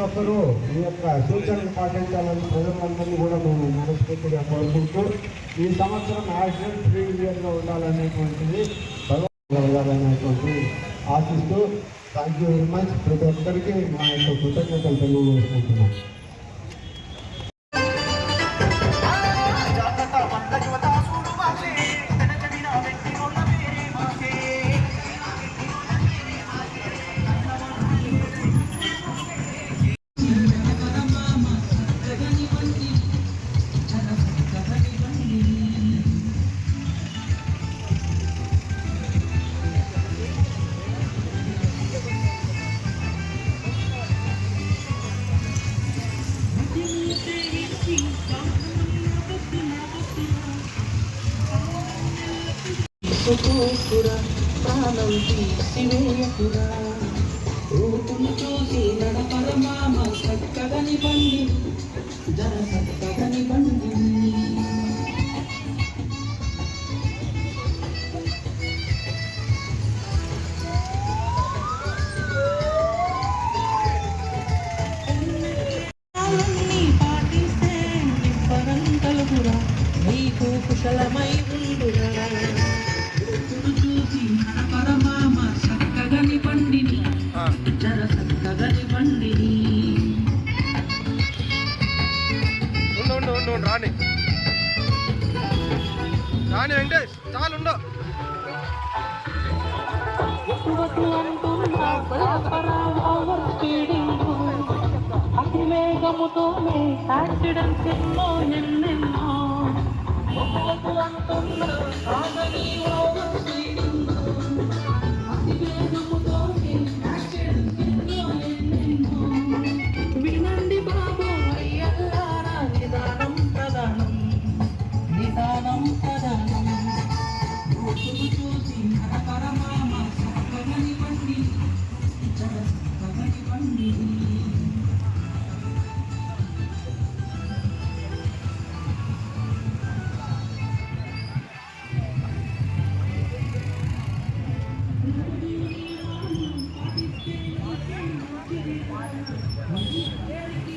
ఒక్కరూ ఈ యొక్క సూచనలు పాటించాలని ప్రజలందరినీ కూడా మేము మనస్ఫూర్తిగా కోరుకుంటూ ఈ సంవత్సరం యాక్సిడెంట్ ఫ్రీ ఇయర్గా ఉండాలనేటువంటిది భగవంతుడు ఉండాలనేటువంటి ఆశిస్తూ థ్యాంక్ యూ వెరీ మచ్. ప్రతి ఒక్కరికి మా యొక్క కృతజ్ఞతలు తెలియజేసుకుంటున్నాం తీసుకోకురా ప్రాణం తీసివేయకురా. రూపును చూసి నడపరమా రాని. రాని వెంకటేష్ చాలు ఉండు అతివేగముతో అంటున్నా ఎన్నో ఎన్నెన్నో ఎన్నో ఎన్నెన్నో Thank you.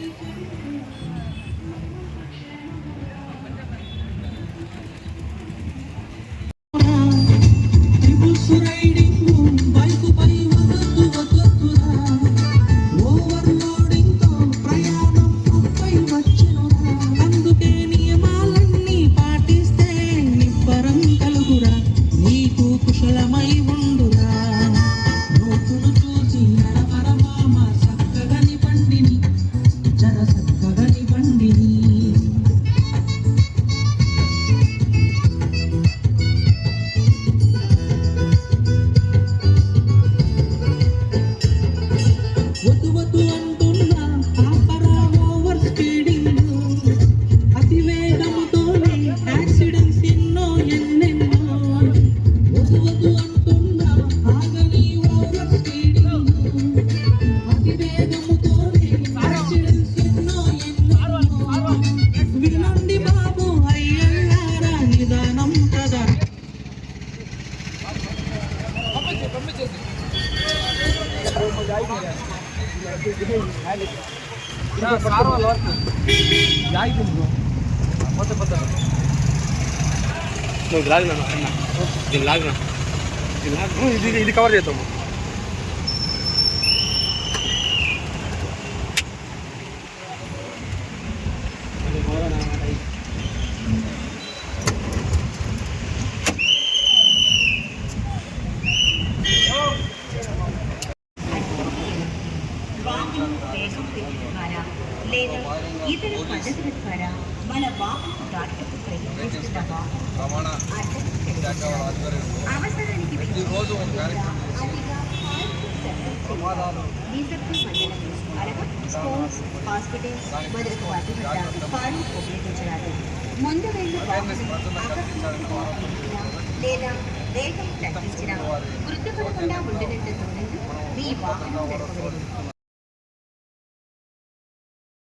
సార్ వాళ్ళు వర్క్ నువ్వు లాగినా దీన్ని లాగినా ఇది ఇది కవర్ చేద్దాము వాహనం వేగం ద్వారా లేదా ఇతర పద్ధతుల ద్వారా మన వాహనం దాటుకు ప్రయత్నిస్తున్న వాహనం అవసరానికి అనగా స్కూల్స్ హాస్పిటల్స్ వద్ద కారు ఉపయోగించరాదు ముందు వెళ్ళి లేదా వేగం తగ్గించిన గుర్తుపడకుండా ఉండినట్టు మీ వాహనం నడపలేదు